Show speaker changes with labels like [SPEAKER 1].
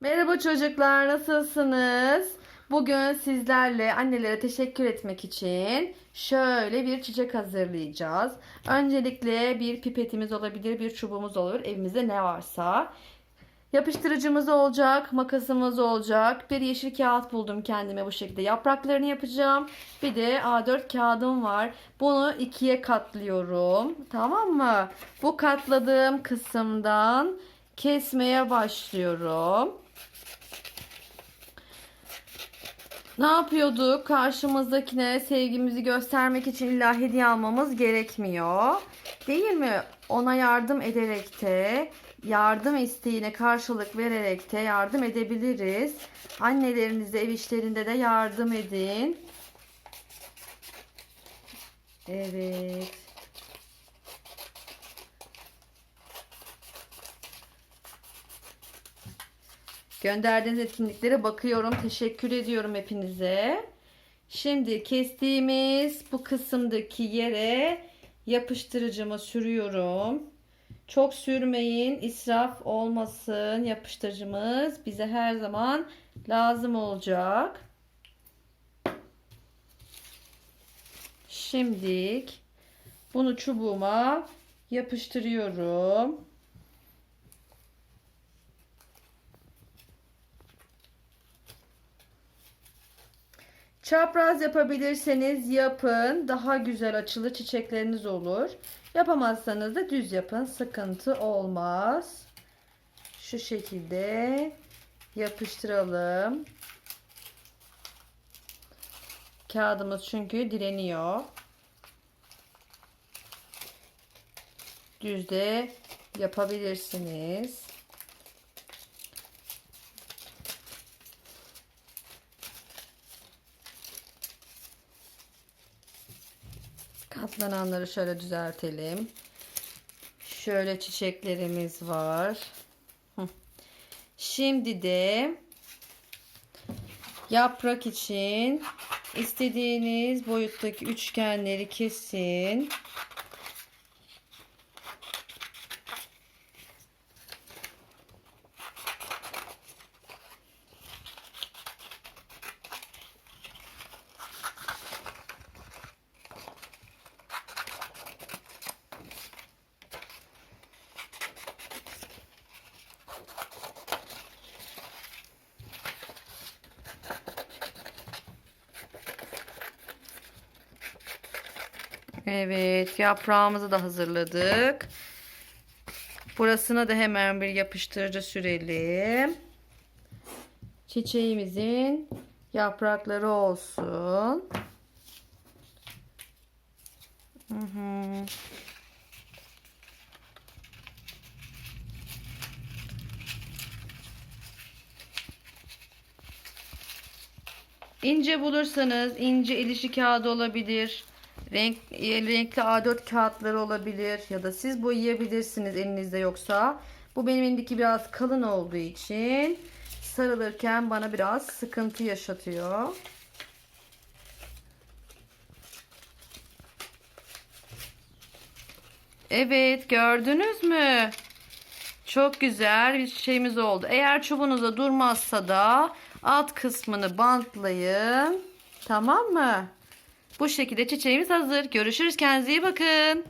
[SPEAKER 1] Merhaba çocuklar, nasılsınız? Bugün sizlerle annelere teşekkür etmek için şöyle bir çiçek hazırlayacağız. Öncelikle bir pipetimiz olabilir, bir çubuğumuz olur. Evimizde ne varsa. Yapıştırıcımız olacak, makasımız olacak. Bir yeşil kağıt buldum kendime bu şekilde. Yapraklarını yapacağım. Bir de A4 kağıdım var. Bunu ikiye katlıyorum. Tamam mı? Bu katladığım kısımdan kesmeye başlıyorum. Ne yapıyorduk? Karşımızdakine sevgimizi göstermek için illa hediye almamız gerekmiyor. Değil mi? Ona yardım ederek de, yardım isteğine karşılık vererek de yardım edebiliriz. Annelerinize ev işlerinde de yardım edin. Evet. Gönderdiğiniz etkinliklere bakıyorum. Teşekkür ediyorum hepinize. Şimdi kestiğimiz bu kısımdaki yere yapıştırıcımı sürüyorum. Çok sürmeyin, israf olmasın. Yapıştırıcımız bize her zaman lazım olacak. Şimdilik bunu çubuğuma yapıştırıyorum. Çapraz yapabilirseniz yapın. Daha güzel açılı çiçekleriniz olur. Yapamazsanız da düz yapın. Sıkıntı olmaz. Şu şekilde yapıştıralım. Kağıdımız çünkü direniyor. Düzde yapabilirsiniz. Katlananları şöyle düzeltelim. Şöyle çiçeklerimiz var. Şimdi de yaprak için istediğiniz boyuttaki üçgenleri kesin. Evet, yaprağımızı da hazırladık. Burasına da hemen bir yapıştırıcı sürelim. Çiçeğimizin yaprakları olsun. Hı hı. İnce bulursanız ince ilişki kağıdı olabilir. Renk, e, renkli A4 kağıtları olabilir ya da siz boyayabilirsiniz elinizde yoksa. Bu benim elimdeki biraz kalın olduğu için sarılırken bana biraz sıkıntı yaşatıyor. Evet gördünüz mü? Çok güzel bir çiçeğimiz oldu. Eğer çubuğunuzda durmazsa da alt kısmını bantlayın. Tamam mı? Bu şekilde çiçeğimiz hazır. Görüşürüz. Kendinize iyi bakın.